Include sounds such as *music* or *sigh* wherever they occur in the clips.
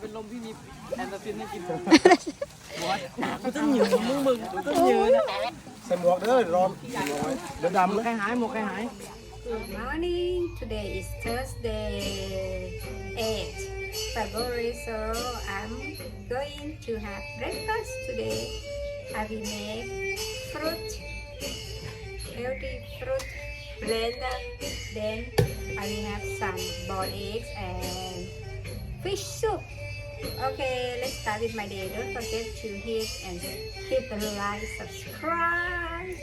เป็นลมพี่มีแอนตาซินให้กินบอสกูต้องหยืมึงมึงกูต้องหยืนะ ใส่หมวกเด้อรอมเอาไว้เดี๋ยวดำ หมวก นะ ใครหายหมวกใครหาย *laughs* Good morning. Today is Thursday, 8 February. So I'm going to have breakfast today. I will make fruit, healthy fruit blender. Then I will have some boiled eggs and fish soup. Okay, let's start with my day. Don't forget to hit and hit the like, subscribe.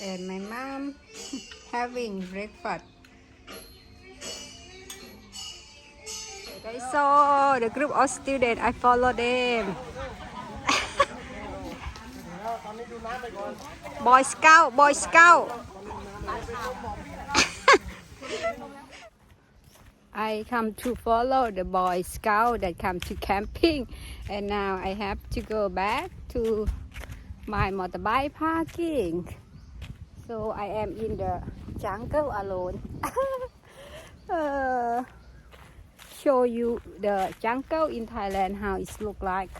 and my mom *laughs* having breakfast. Saw the group of students. I follow them. *laughs* Boy Scout, Boy Scout. *laughs* I come to follow the Boy Scout that come to camping, and now I have to go back to my motorbike parking. So I am in the jungle alone. *laughs* uh, show you the jungle in Thailand how it look like.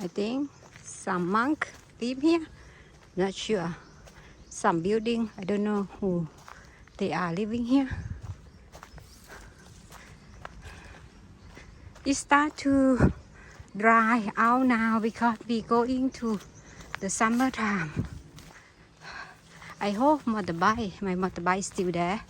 I think some monk live here. Not sure. Some building. I don't know who they are living here. It start to dry out now because we going to the summertime. I hope motorbike, my motorbike is still there.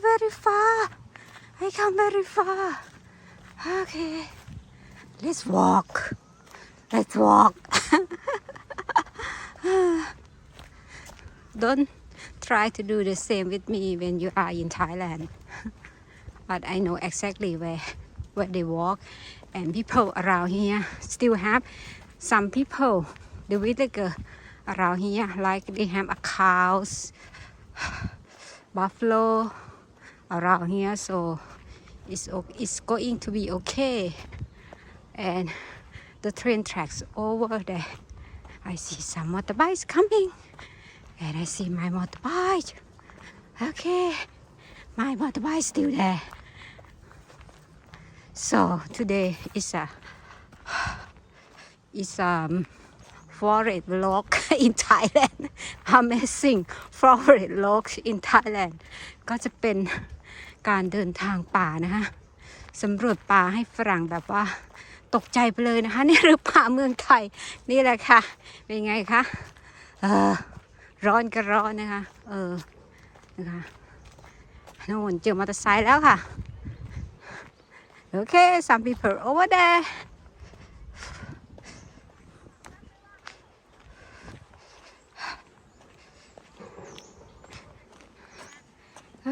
Very far. I come very far. Okay. Let's walk. Let's walk. *laughs* Don't try to do the same with me when you are in Thailand. *laughs* but I know exactly where where they walk and people around here still have some people the villager around here like they have a cows *sighs* buffalo around here so it's, o- it's going to be okay and the train tracks over there i see some motorbikes coming and i see my motorbike okay my motorbike is still there so today is a is um forest vlog *laughs* in Thailand *laughs* amazing forest vlog in Thailand ก็จะเป็น การเดินทางป่านะคะสำรวจป่าให้ฝรั่งแบบว่าตกใจไปเลยนะคะ นี่หรือป่าเมืองไทยนี่แหละค่ะ เป็นไงคะเออร้อนก็ร้อนนะคะ เออนะคะโน่นเจอมอเตอร์ไซค์แล้วค่ะ โอเค some people over there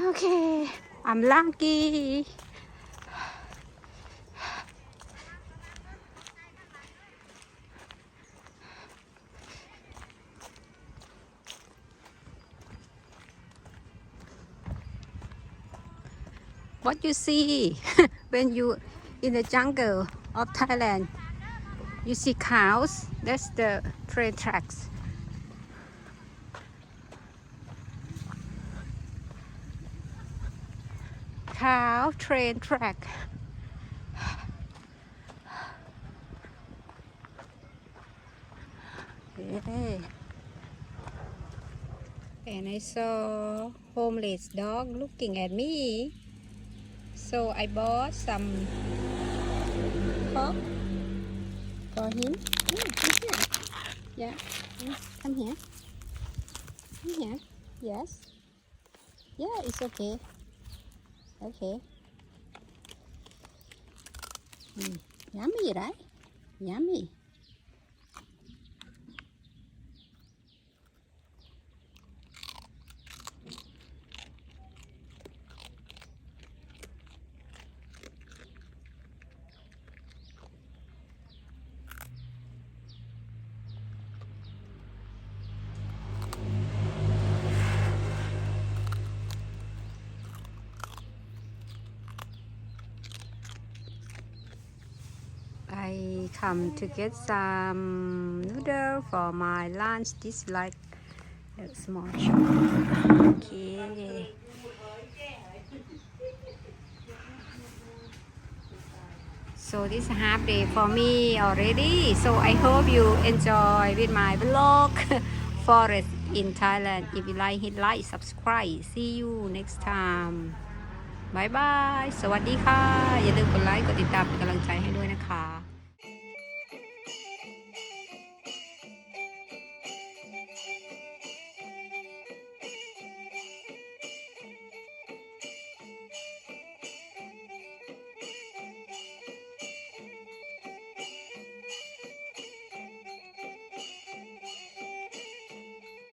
Okay, I'm lucky. What you see *laughs* when you in the jungle of Thailand? You see cows. That's the train tracks. Cow train track. And I saw homeless dog looking at me. So I bought some pork for him. Yeah, he's here. Yeah, yes, come here. Yes. Yeah, it's okay. Okay. Mm. Yummy, right? Yummy. Come to get some noodle for my lunch. This like a small shop. Okay. So this half day for me already. So I hope you enjoy with my vlog forest in Thailand. If you like, hit like, subscribe. See you next time. บายบาย สวัสดีค่ะ อย่าลืมกดไลค์ กดติดตามเป็นกำลังใจให้ด้วยนะคะ